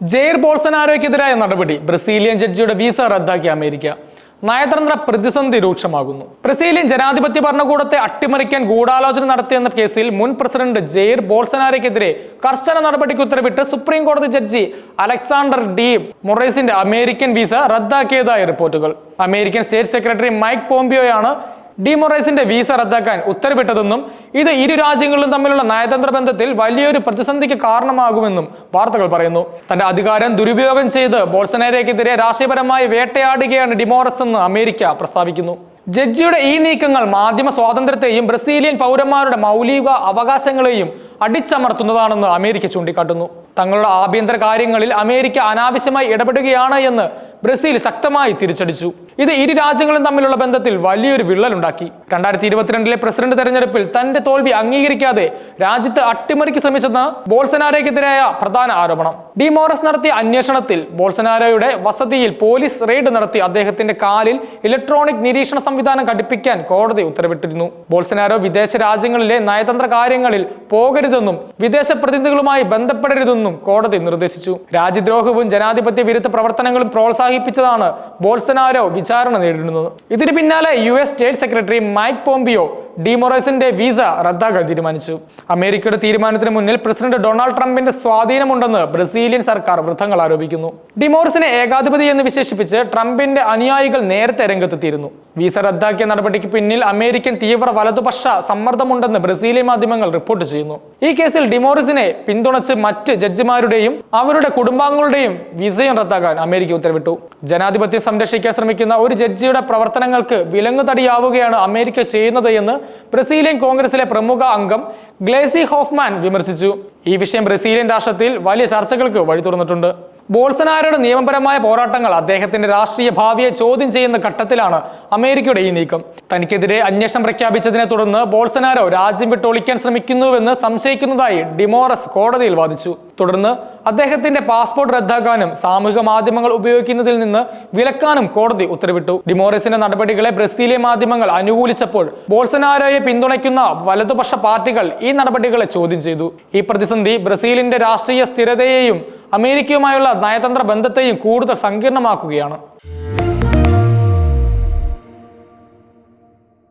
ജെയർ ബോൾസനാരോയ്ക്കെതിരായ നടപടി ബ്രസീലിയൻ ജഡ്ജിയുടെ വിസ റദ്ദാക്കിയ അമേരിക്ക. നയതന്ത്ര പ്രതിസന്ധി രൂക്ഷമാകുന്നു. ബ്രസീലിയൻ ജനാധിപത്യ ഭരണകൂടത്തെ അട്ടിമറിക്കാൻ ഗൂഢാലോചന നടത്തിയെന്ന കേസിൽ മുൻ പ്രസിഡന്റ് ജെയർ ബോൾസനാരയ്ക്കെതിരെ കർശന നടപടിക്ക് ഉത്തരവിട്ട് സുപ്രീം കോടതി ജഡ്ജി അലക്സാണ്ടർ ഡി മൊറൈസിന്റെ അമേരിക്കൻ വിസ റദ്ദാക്കിയതായി റിപ്പോർട്ടുകൾ. അമേരിക്കൻ സ്റ്റേറ്റ് സെക്രട്ടറി മൈക്ക് പോംപിയോയാണ് ഡിമൊറൈസിന്റെ വിസ റദ്ദാക്കാൻ ഉത്തരവിട്ടതെന്നും ഇത് ഇരു രാജ്യങ്ങളിലും തമ്മിലുള്ള നയതന്ത്ര ബന്ധത്തിൽ വലിയൊരു പ്രതിസന്ധിക്ക് കാരണമാകുമെന്നും വാർത്തകൾ പറയുന്നു. തന്റെ അധികാരം ദുരുപയോഗം ചെയ്ത് ബോൾസനേരയ്ക്കെതിരെ രാഷ്ട്രീയപരമായി വേട്ടയാടുകയാണ് ഡിമോറസ് എന്ന് അമേരിക്ക പ്രസ്താവിക്കുന്നു. ജഡ്ജിയുടെ ഈ നീക്കങ്ങൾ മാധ്യമ സ്വാതന്ത്ര്യത്തെയും ബ്രസീലിയൻ പൗരന്മാരുടെ മൗലിക അവകാശങ്ങളെയും അടിച്ചമർത്തുന്നതാണെന്ന് അമേരിക്ക ചൂണ്ടിക്കാട്ടുന്നു. തങ്ങളുടെ ആഭ്യന്തര കാര്യങ്ങളിൽ അമേരിക്ക അനാവശ്യമായി ഇടപെടുകയാണ് എന്ന് ബ്രസീൽ ശക്തമായി തിരിച്ചടിച്ചു. ഇത് ഇരു രാജ്യങ്ങളും തമ്മിലുള്ള ബന്ധത്തിൽ വലിയൊരു വിള്ളലുണ്ടാക്കി. രണ്ടായിരത്തി ഇരുപത്തിരണ്ടിലെ പ്രസിഡന്റ് തെരഞ്ഞെടുപ്പിൽ തന്റെ തോൽവി അംഗീകരിക്കാതെ രാജ്യത്ത് അട്ടിമറിക്ക് ശ്രമിച്ചെന്ന് ബോൾസനാരോയ്ക്കെതിരായ പ്രധാന ആരോപണം. ഡി മോറസ് നടത്തിയ അന്വേഷണത്തിൽ ബോൾസനാരോയുടെ വസതിയിൽ പോലീസ് റെയ്ഡ് നടത്തി അദ്ദേഹത്തിന്റെ കാലിൽ ഇലക്ട്രോണിക് നിരീക്ഷണ സംവിധാനം ഘടിപ്പിക്കാൻ കോടതി ഉത്തരവിട്ടിരുന്നു. ബോൾസനാരോ വിദേശ രാജ്യങ്ങളിലെ നയതന്ത്ര കാര്യങ്ങളിൽ പോകരുതെന്നും വിദേശ പ്രതിനിധികളുമായി ബന്ധപ്പെടരുതെന്നും കോടതി നിർദ്ദേശിച്ചു. രാജ്യദ്രോഹവും ജനാധിപത്യ വിരുദ്ധ പ്രവർത്തനങ്ങളും പ്രോത്സാഹിപ്പിച്ചതാണ് ബോൾസനാരോ വിചാരണ നേരിടുന്നത്. ഇതിന് പിന്നാലെ U S state secretary Mike Pompeo ഡിമൊറൈസിന്റെ visa റദ്ദാക്കാൻ തീരുമാനിച്ചു. അമേരിക്കയുടെ തീരുമാനത്തിന് മുന്നിൽ പ്രസിഡന്റ് ഡൊണാൾഡ് ട്രംപിന്റെ സ്വാധീനമുണ്ടെന്ന് ബ്രസീലിയൻ സർക്കാർ വൃത്തങ്ങൾ ആരോപിക്കുന്നു. ഡിമോറിസിനെ ഏകാധിപതി എന്ന് വിശേഷിപ്പിച്ച് ട്രംപിന്റെ അനുയായികൾ നേരത്തെ രംഗത്തെത്തിയിരുന്നു. വിസ റദ്ദാക്കിയ നടപടിക്ക് പിന്നിൽ അമേരിക്കൻ തീവ്ര വലതുപക്ഷ സമ്മർദ്ദമുണ്ടെന്ന് ബ്രസീലിയൻ മാധ്യമങ്ങൾ റിപ്പോർട്ട് ചെയ്യുന്നു. ഈ കേസിൽ ഡിമോറിസിനെ പിന്തുണച്ച് മറ്റ് ജഡ്ജിമാരുടെയും അവരുടെ കുടുംബാംഗങ്ങളുടെയും വിസയും റദ്ദാക്കാൻ അമേരിക്ക ഉത്തരവിട്ടു. ജനാധിപത്യം സംരക്ഷിക്കാൻ ശ്രമിക്കുന്ന ഒരു ജഡ്ജിയുടെ പ്രവർത്തനങ്ങൾക്ക് വിലങ്ങുതടിയാവുകയാണ് അമേരിക്ക ചെയ്യുന്നത് എന്ന് ബ്രസീലിയൻ കോൺഗ്രസിലെ പ്രമുഖ അംഗം ഗ്ലേസി ഹോഫ്മാൻ വിമർശിച്ചു. ഈ വിഷയം ബ്രസീലിയൻ രാഷ്ട്രത്തിൽ വലിയ ചർച്ചകൾക്ക് വഴി തുറന്നിട്ടുണ്ട് ബോൾസനാരോയുടെ നിയമപരമായ പോരാട്ടങ്ങൾ അദ്ദേഹത്തിന്റെ രാഷ്ട്രീയ ഭാവിയെ ചോദ്യം ചെയ്യുന്ന ഘട്ടത്തിലാണ് അമേരിക്കയുടെ ഈ നീക്കം. തനിക്കെതിരെ അന്വേഷണം പ്രഖ്യാപിച്ചതിനെ തുടർന്ന് ബോൾസനാരോ രാജ്യം വിട്ടൊളിക്കാൻ ശ്രമിക്കുന്നുവെന്ന് സംശയിക്കുന്നതായി ഡിമോറസ് കോടതിയിൽ വാദിച്ചു. തുടർന്ന് അദ്ദേഹത്തിന്റെ പാസ്പോർട്ട് റദ്ദാക്കാനും സാമൂഹിക മാധ്യമങ്ങൾ ഉപയോഗിക്കുന്നതിൽ നിന്ന് വിലക്കാനും കോടതി ഉത്തരവിട്ടു. ഡിമോറസിന്റെ നടപടികളെ ബ്രസീലിയൻ മാധ്യമങ്ങൾ അനുകൂലിച്ചപ്പോൾ ബോൾസനാരോയെ പിന്തുണയ്ക്കുന്ന വലതുപക്ഷ പാർട്ടികൾ ഈ നടപടികളെ ചോദ്യം ചെയ്തു. ഈ പ്രതിസന്ധി ബ്രസീലിന്റെ രാഷ്ട്രീയ സ്ഥിരതയെയും അമേരിക്കയുമായുള്ള നയതന്ത്ര ബന്ധത്തെയും കൂടുതൽ സങ്കീർണമാക്കുകയാണ്.